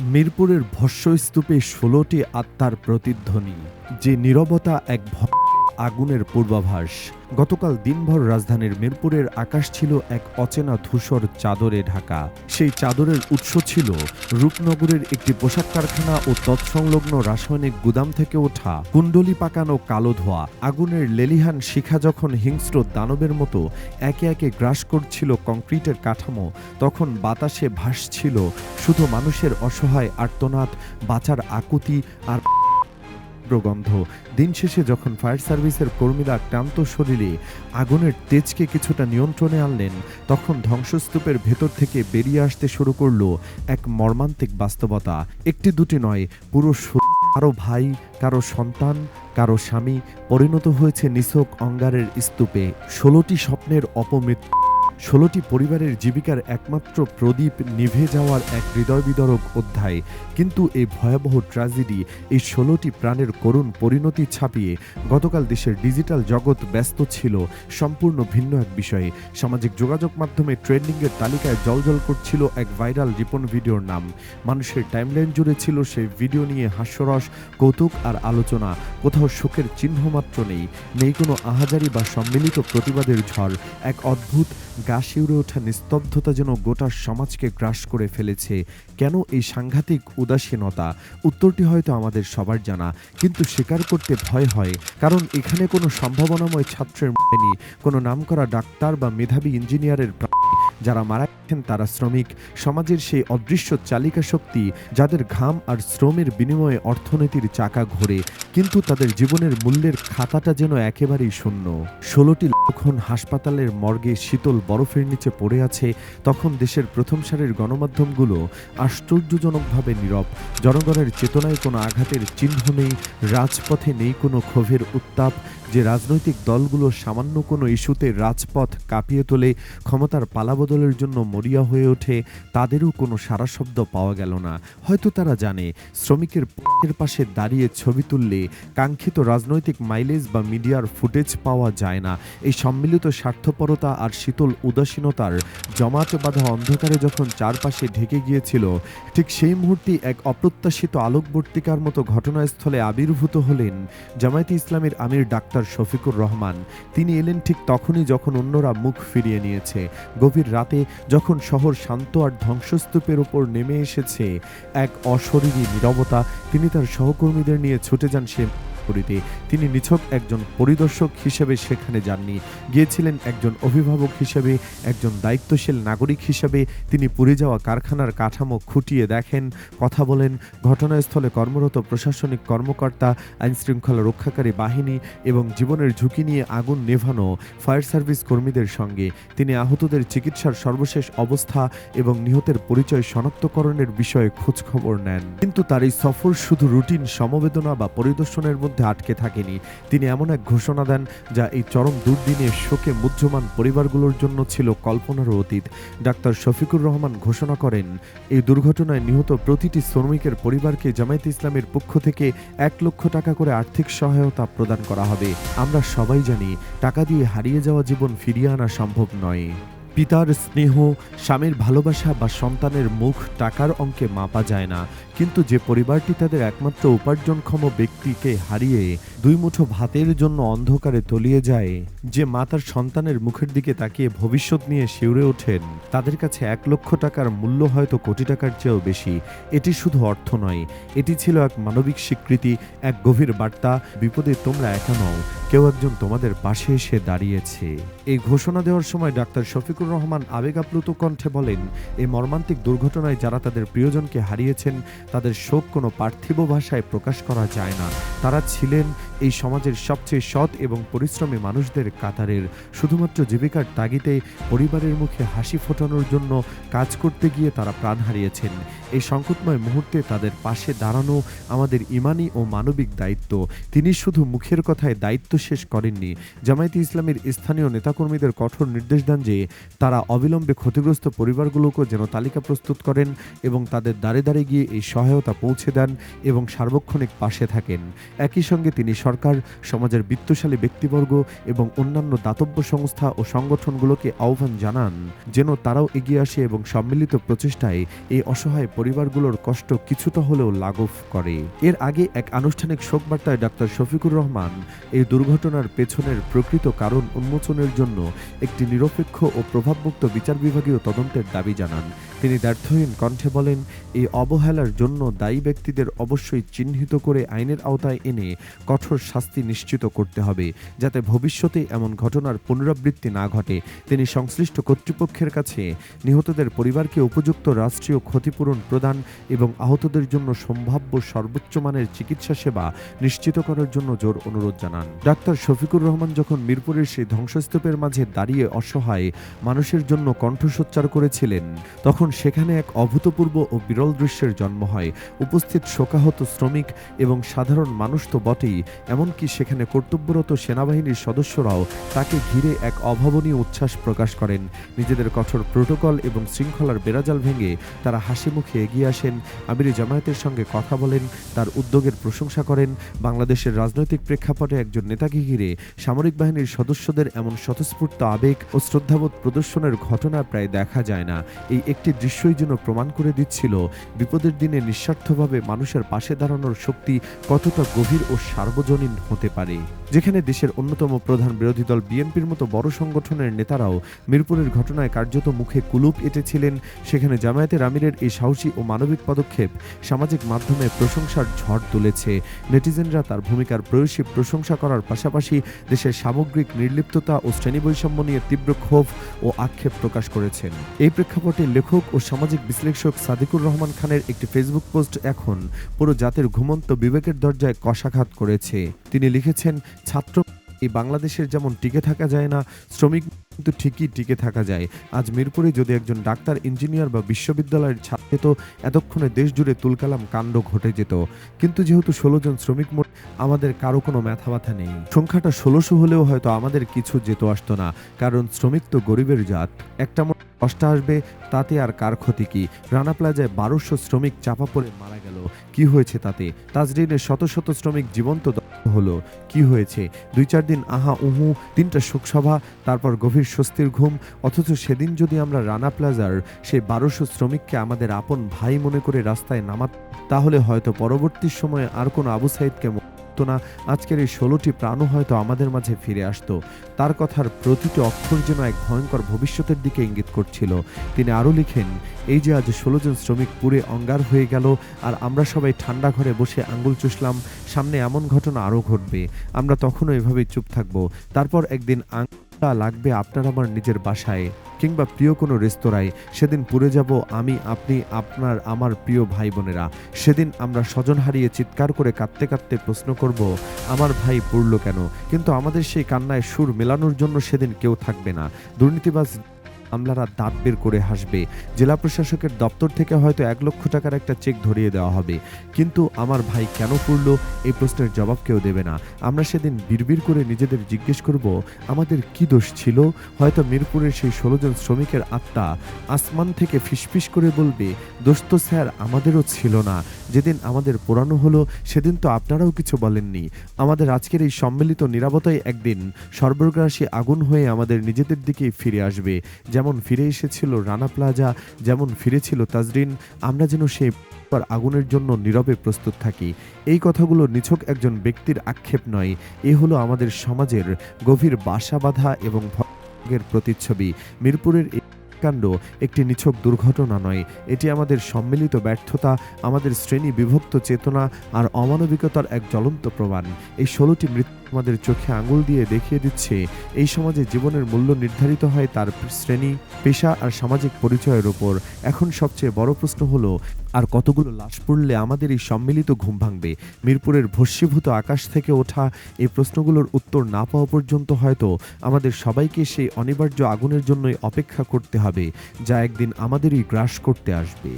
মিরপুরের ভস্মস্তূপে ষোলোটি আত্মার প্রতিধ্বনি যে নিরবতা এক ভ- আগুনের পূর্বাভাস। গতকাল দিনভর রাজধানীর মিরপুরের আকাশ ছিল এক অচেনা ধূসর চাদরে ঢাকা। সেই চাদরের উৎস ছিল রূপনগরের একটি পোশাক কারখানা ও তৎসংলগ্ন রাসায়নিক গুদাম থেকে ওঠা কুণ্ডলি পাকানো কালো ধোয়া। আগুনের লেলিহান শিখা যখন হিংস্র দানবের মতো একে একে গ্রাস করছিল কংক্রিটের কাঠামো, তখন বাতাসে ভাসছিল শুধু মানুষের অসহায় আর্তনাদ, বাঁচার আকুতি আর প্রগন্ধ দিন শেষে যখন ফায়ার সার্ভিসের কর্মীরা ক্লান্ত শরীরে আগুনের তেজকে কিছুটা নিয়ন্ত্রণে আনলেন, তখন ধ্বংসস্তূপের ভেতর থেকে বেরিয়ে আসতে শুরু করল এক মর্মান্তিক বাস্তবতা। একটি দুটি নয়, পুরো কারও ভাই, কারও সন্তান, কারও স্বামী পরিণত হয়েছে নিছক অঙ্গারের স্তূপে। ষোলোটি স্বপ্নের অপমৃত্যু ষোলোটি পরিবারের জীবিকার একমাত্র প্রদীপ নিভে যাওয়ার এক হৃদয় বিদরক অধ্যায়। কিন্তু এই ভয়াবহ ট্র্যাজেডি এই ষোলোটি প্রাণের করুণ পরিণতি ছাপিয়ে গতকাল দেশের ডিজিটাল জগৎ ব্যস্ত ছিল। সম্পূর্ণ ভিন্ন এক বিষয়ে। সামাজিক যোগাযোগ মাধ্যমে ট্রেন্ডিংয়ের তালিকায় জলজল করছিল এক ভাইরাল রিপন ভিডিওর নাম। মানুষের টাইমলাইন জুড়ে ছিল সেই ভিডিও নিয়ে হাস্যরস, কৌতুক আর আলোচনা। কোথাও শোকের চিহ্ন মাত্র নেই। নেই কোনো আহাজারি বা সম্মিলিত প্রতিবাদের ঝড়। এক অদ্ভুত গা শিউরে ওঠা নিস্তব্ধতা যেন গোটা সমাজকে গ্রাস করে ফেলেছে কেন এই সাংঘাতিক উদাসীনতা উত্তরটি হয়তো আমাদের সবার জানা, কিন্তু স্বীকার করতে ভয় হয়, কারণ এখানে কোনো সম্ভাবনাময় ছাত্রের নেই কোনো নামকরা ডাক্তার বা মেধাবী ইঞ্জিনিয়ারের। যারা মারা গেছেন তারা শ্রমিক। সমাজের সেই অদৃশ্য চালিকা শক্তি যাদের ঘাম আর শ্রমের বিনিময়ে অর্থনীতির চাকা ঘোরে, কিন্তু তাদের জীবনের মূল্যের খাতাটা যেন একেবারেই শূন্য। ষোলোটি লক্ষণ হাসপাতালের মর্গে শীতল বরফের নিচে পড়ে আছে, তখন দেশের প্রথম সারির গণমাধ্যমগুলো আশ্চর্যজনকভাবে নীরব। জনগণের চেতনায় কোনো আঘাতের চিহ্ন নেই, রাজপথে নেই কোনো ক্ষোভের উত্তাপ যে রাজনৈতিক দলগুলো সামান্য কোনো ইস্যুতে রাজপথ কাঁপিয়ে তোলে, ক্ষমতার পালাবদলের জন্য মরিয়া হয়ে ওঠে, তাদেরও কোনো সারা শব্দ পাওয়া গেল না। হয়তো তারা জানে, শ্রমিকের পক্ষের পাশে দাঁড়িয়ে ছবি তুললে কাঙ্ক্ষিত রাজনৈতিক মাইলেজ বা মিডিয়ার ফুটেজ পাওয়া যায় না। এই সম্মিলিত স্বার্থপরতা আর শীতল উদাসীনতার জমাট বাঁধা অন্ধকারে যখন চারপাশে ঢেকে গিয়েছিল, ঠিক সেই মুহূর্তে এক অপ্রত্যাশিত আলোকবর্তিকার মতো ঘটনাস্থলে আবির্ভূত হলেন জামায়াতে ইসলামের আমির ডাক্তার শফিকুর রহমান। তিনি এলেন ঠিক তখনই যখন অন্যরা মুখ ফিরিয়ে নিয়েছে। গভীর রাতে যখন শহর শান্ত আর ধ্বংসস্তূপের ওপর নেমে এসেছে এক অশরীরী নীরবতা, তিনি তার সহকর্মীদের নিয়ে ছুটে যান সে করিতে তিনি নিছক একজন পরিদর্শক হিসেবে সেখানে যাননি। গিয়েছিলেন একজন অভিভাবক হিসেবে, একজন দায়িত্বশীল নাগরিক হিসেবে। তিনি পুড়ে যাওয়া কারখানার কাঠামো খুঁটিয়ে দেখেন। কথা বলেন, ঘটনাস্থলে কর্মরত প্রশাসনিক কর্মকর্তা, আইনশৃঙ্খলা রক্ষাকারী বাহিনী এবং জীবনের ঝুঁকি নিয়ে আগুন নেভানো ফায়ার সার্ভিস কর্মীদের সঙ্গে। তিনি আহতদের চিকিৎসার সর্বশেষ অবস্থা এবং নিহতের পরিচয় শনাক্তকরণের বিষয়ে খোঁজখবর নেন। কিন্তু তার এই সফর শুধু রুটিন সমবেদনা বা পরিদর্শনের মধ্যে আটকে থাকেনি। তিনি এমন এক ঘোষণা দেন, যা এই চরম দুর্দিনে শোকে মুহ্যমান পরিবারগুলোর জন্য ছিল কল্পনারও অতীত। ডাক্তার শফিকুর রহমান ঘোষণা করেন, এই দুর্ঘটনায় নিহত প্রতিটি শ্রমিকের পরিবারকে জামায়াত ইসলামের পক্ষ থেকে এক লক্ষ টাকা করে আর্থিক সহায়তা প্রদান করা হবে। আমরা সবাই জানি, টাকা দিয়ে হারিয়ে যাওয়া জীবন ফিরিয়ে আনা সম্ভব নয়। পিতার স্নেহ, স্বামীর ভালোবাসা বা সন্তানের মুখ টাকার অঙ্কে মাপা যায় না। কিন্তু যে পরিবারটি তাদের একমাত্র উপার্জনক্ষম ব্যক্তিকে হারিয়ে দুই মুঠো ভাতের জন্য অন্ধকারে তলিয়ে যায়, যে মা তার সন্তানের মুখের দিকে তাকিয়ে ভবিষ্যৎ নিয়ে শিউরে ওঠেন, তাদের কাছে এক লক্ষ টাকার মূল্য হয়তো কোটি টাকার চেয়েও বেশি। এটি শুধু অর্থ নয়, এটি ছিল এক মানবিক স্বীকৃতি, এক গভীর বার্তা, বিপদে তোমরা একা নও, কেউ একজন তোমাদের পাশে এসে দাঁড়িয়েছে। এই ঘোষণা দেওয়ার সময় ডাক্তার শফিকুর রহমান আবেগাপ্লুত কণ্ঠে বলেন এই মর্মান্তিক দুর্ঘটনায় যারা তাদের প্রিয়জনকে হারিয়েছেন, তাদের শোক কোনো পার্থিব ভাষায় প্রকাশ করা যায় না। তারা ছিলেন এই সমাজের সবচেয়ে সৎ এবং পরিশ্রমী মানুষদের কাতারের। শুধুমাত্র জীবিকার তাগিদে পরিবারের মুখে হাসি ফোটানোর জন্য কাজ করতে গিয়ে তারা প্রাণ হারিয়েছেন। এই সংকটময় মুহূর্তে তাদের পাশে দাঁড়ানো আমাদের ইমানি ও মানবিক দায়িত্ব। তিনি শুধু মুখের কথায় দায়িত্ব শেষ করেননি। জামায়াতে ইসলামের স্থানীয় নেতাকর্মীদের কঠোর নির্দেশ দেন যে তারা অবিলম্বে ক্ষতিগ্রস্ত পরিবারগুলোকে যেন তালিকা প্রস্তুত করেন এবং তাদের দ্বারে দ্বারে গিয়ে এই সহায়তা পৌঁছে দেন এবং সার্বক্ষণিক পাশে থাকেন। একই সঙ্গে তিনি সরকার, সমাজের বিত্তশালী ব্যক্তিবর্গ এবং অন্যান্য দাতব্য সংস্থা ও সংগঠনগুলোকে আহ্বান জানান যেন তারাও এগিয়ে আসে এবং সম্মিলিত প্রচেষ্টায় এই অসহায় পরিবারগুলোর কষ্ট কিছুটা হলেও লাঘব করে। এর আগে এক আনুষ্ঠানিক শোকবার্তায় ডাক্তার শফিকুর রহমান এই দুর্ঘটনার পেছনের প্রকৃত কারণ উন্মোচনের জন্য একটি নিরপেক্ষ ও প্রভাবমুক্ত বিচার বিভাগীয় তদন্তের দাবি জানান। তিনি ব্যর্থহীন কণ্ঠে বলেন, এই অবহেলার জন্য দায়ী ব্যক্তিদের অবশ্যই চিহ্নিত করে আইনের আওতায় এনে কঠোর শাস্তি নিশ্চিত করতে হবে, যাতে ভবিষ্যতে এমন ঘটনার পুনরাবৃত্তি না ঘটে। তিনি সংশ্লিষ্ট কর্তৃপক্ষের কাছে নিহতদের পরিবারকে উপযুক্ত রাষ্ট্রীয় ক্ষতিপূরণ প্রদান এবং আহতদের জন্য সম্ভাব্য সর্বোচ্চ মানের চিকিৎসা সেবা নিশ্চিত করার জন্য জোর অনুরোধ জানান। ডাক্তার শফিকুর রহমান যখন মিরপুরের সেই ধ্বংসস্তূপের মাঝে দাঁড়িয়ে অসহায় মানুষের জন্য কণ্ঠসোচ্চার করেছিলেন, তখন সেখানে এক অভূতপূর্ব ও বিরল দৃশ্যের জন্ম হয়। উপস্থিত শোকাহত শ্রমিক এবং সাধারণ মানুষ তো বটেই, এমনকি সেখানে কর্তব্যরত সেনাবাহিনীর সদস্যরাও তাকে ঘিরে এক অভাবনীয় উচ্ছ্বাস প্রকাশ করেন। নিজেদের কঠোর প্রোটোকল এবং শৃঙ্খলার বেড়াজাল ভেঙে তারা হাসি মুখে এগিয়ে আসেন, আমিরি জামায়াতের সঙ্গে কথা বলেন, তার উদ্যোগের প্রশংসা করেন। বাংলাদেশের রাজনৈতিক প্রেক্ষাপটে একজন নেতাকে ঘিরে সামরিক বাহিনীর সদস্যদের এমন স্বতঃস্ফূর্ত আবেগ ও শ্রদ্ধাবোধ প্রদর্শনের ঘটনা প্রায় দেখা যায় না। এই একটি দৃশ্যই যেন প্রমাণ করে দিচ্ছিল বিপদের দিনে নিঃস্বার্থভাবে মানুষের পাশে দাঁড়ানোর শক্তি কতটা গভীর ও সার্বজনীন হতে পারে। যেখানে দেশের অন্যতম প্রধান বিরোধী দল বিএনপির মতো বড় সংগঠনের নেতারাও মিরপুরের ঘটনায় কার্যত মুখে কুলুপ এঁটেছিলেন। সেখানে জামায়াতের আমিরের এই সাহসী ও মানবিক পদক্ষেপ সামাজিক মাধ্যমে প্রশংসার ঝড় তুলেছে। নেটিজেনরা তার ভূমিকার প্রয়সী প্রশংসা করার পাশাপাশি দেশের সামগ্রিক নির্লিপ্ততা ও শ্রেণি বৈষম্য নিয়ে তীব্র ক্ষোভ ও আক্ষেপ প্রকাশ করেছেন। এই প্রেক্ষাপটে লেখক ও সামাজিক বিশ্লেষক সাদিকুর রহমান খানের একটি ফেসবুক পোস্ট এখন পুরো জাতির ঘুমন্ত বিবেকের দরজায় কষাঘাত করেছে। তিনি লিখেছেন, ছাত্র এই বাংলাদেশের যেমন টিকে থাকা যায় না, শ্রমিক কিন্তু ঠিকই টিকে থাকা যায়। আজ মিরপুরে যদি একজন ডাক্তার, ইঞ্জিনিয়ার বা বিশ্ববিদ্যালয়ের ছাত্র তো এতক্ষণে দেশ জুড়ে তুলকালাম কাণ্ড ঘটে যেত। কিন্তু যেহেতু ষোলো জন শ্রমিক মোট, আমাদের কারও কোনো মাথা ব্যথা নেই। সংখ্যাটা ষোলোশো হলেও হয়তো আমাদের কিছু যেত আসতো না, কারণ শ্রমিক তো গরিবের জাত। একটা মোট কষ্ট আসবে, তাতে আর কার ক্ষতি কি? রানা প্লাজায় বারোশো শ্রমিক চাপা পড়ে মারা গেল। কি হয়েছে তাতে? তাজরিনের শত শত শ্রমিক জীবন্ত হলো। কি হয়েছে? দুই চার দিন আহা, উহু, তিনটা শোকসভা, তারপর গভীর স্বস্তির ঘুম, অথচ সেদিন যদি আমরা রানা প্লাজার সেই বারোশো শ্রমিককে আমাদের আপন ভাই মনে করে রাস্তায় নামাত, তাহলে হয়তো পরবর্তী সময়ে আর কোনো আবু সাইদকে না। আজকের এই ষোলোটি প্রাণও হয়তো আমাদের মাঝে ফিরে আসতো। তার কথার প্রতিটি অক্ষর যেন এক ভয়ঙ্কর ভবিষ্যতের দিকে ইঙ্গিত করছিল। তিনি আরও লিখেন, এই যে আজ ষোলো জন শ্রমিক পুরে অঙ্গার হয়ে গেল, আর আমরা সবাই ঠান্ডা ঘরে বসে আঙ্গুল চুষলাম, সামনে এমন ঘটনা আরও ঘটবে। আমরা তখনও এভাবেই চুপ থাকব। তারপর একদিন আঙ্গুলটা লাগবে আপনার আমার নিজের বাসায়, কিংবা প্রিয় কোনো রেস্তোরাঁয়, সেদিন পুড়ে যাব আমি, আপনি, আপনার, আমার প্রিয় ভাই বোনেরা সেদিন আমরা স্বজন হারিয়ে চিৎকার করে কাঁদতে কাঁদতে প্রশ্ন করব, আমার ভাই পুড়ল কেন? কিন্তু আমাদের সেই কান্নায় সুর মেলানোর জন্য সেদিন কেউ থাকবে না। দুর্নীতিবাজ আমলারা দাঁত বের করে হাসবে। জেলা প্রশাসকের দপ্তর থেকে হয়তো এক লক্ষ টাকার একটা চেক ধরিয়ে দেওয়া হবে। কিন্তু আমার ভাই কেন পড়ল? এই প্রশ্নের জবাব কেউ দেবে না। আমরা সেদিন বিড়বিড় করে নিজেদের জিজ্ঞেস করব, আমাদের কি দোষ ছিল? হয়তো মিরপুরের সেই ষোলো জন শ্রমিকের আত্মা আসমান থেকে ফিসফিস করে বলবে, দোষ তো স্যার, আমাদেরও ছিল না। যেদিন আমাদের পোড়ানো হলো, সেদিন তো আপনারাও কিছু বলেননি। আমাদের আজকের এই সম্মিলিত নিরাপত্তাই একদিন সর্বগ্রাসী আগুন হয়ে আমাদের নিজেদের দিকেই ফিরে আসবে। যেমন ফিরে এসেছিল রানা প্লাজা, যেমন ফিরেছিল তাজরিন, আমরা যেন সেই পর আগুনের জন্য নীরবে প্রস্তুত থাকি। এই কথাগুলো নিছক একজন ব্যক্তির আক্ষেপ নয়। এ হলো আমাদের সমাজের গভীর বাসা বাঁধা এবং ভয়ের প্রতিচ্ছবি। মিরপুরের কাণ্ড একটি নিছক দুর্ঘটনা নয়। এটি আমাদের সম্মিলিত ব্যর্থতা, আমাদের শ্রেণি বিভক্ত চেতনা আর অমানবিকতার এক জ্বলন্ত প্রমাণ। এই ষোলোটি মৃত্যু আমাদের চোখে আঙুল দিয়ে দেখিয়ে দিচ্ছে, এই সমাজে জীবনের মূল্য নির্ধারিত হয় তার শ্রেণি, পেশা আর সামাজিক পরিচয়ের উপর। এখন সবচেয়ে বড় প্রশ্ন হলো, আর কতগুলো লাশ পড়লে আমাদের এই সম্মিলিত ঘুম ভাঙবে? মিরপুরের ভস্মীভূত আকাশ থেকে ওঠা এই প্রশ্নগুলোর উত্তর না পাওয়া পর্যন্ত হয়তো আমাদের সবাইকে সেই অনিবার্য আগুনের জন্যই অপেক্ষা করতে হবে, যা একদিন আমাদেরই গ্রাস করতে আসবে।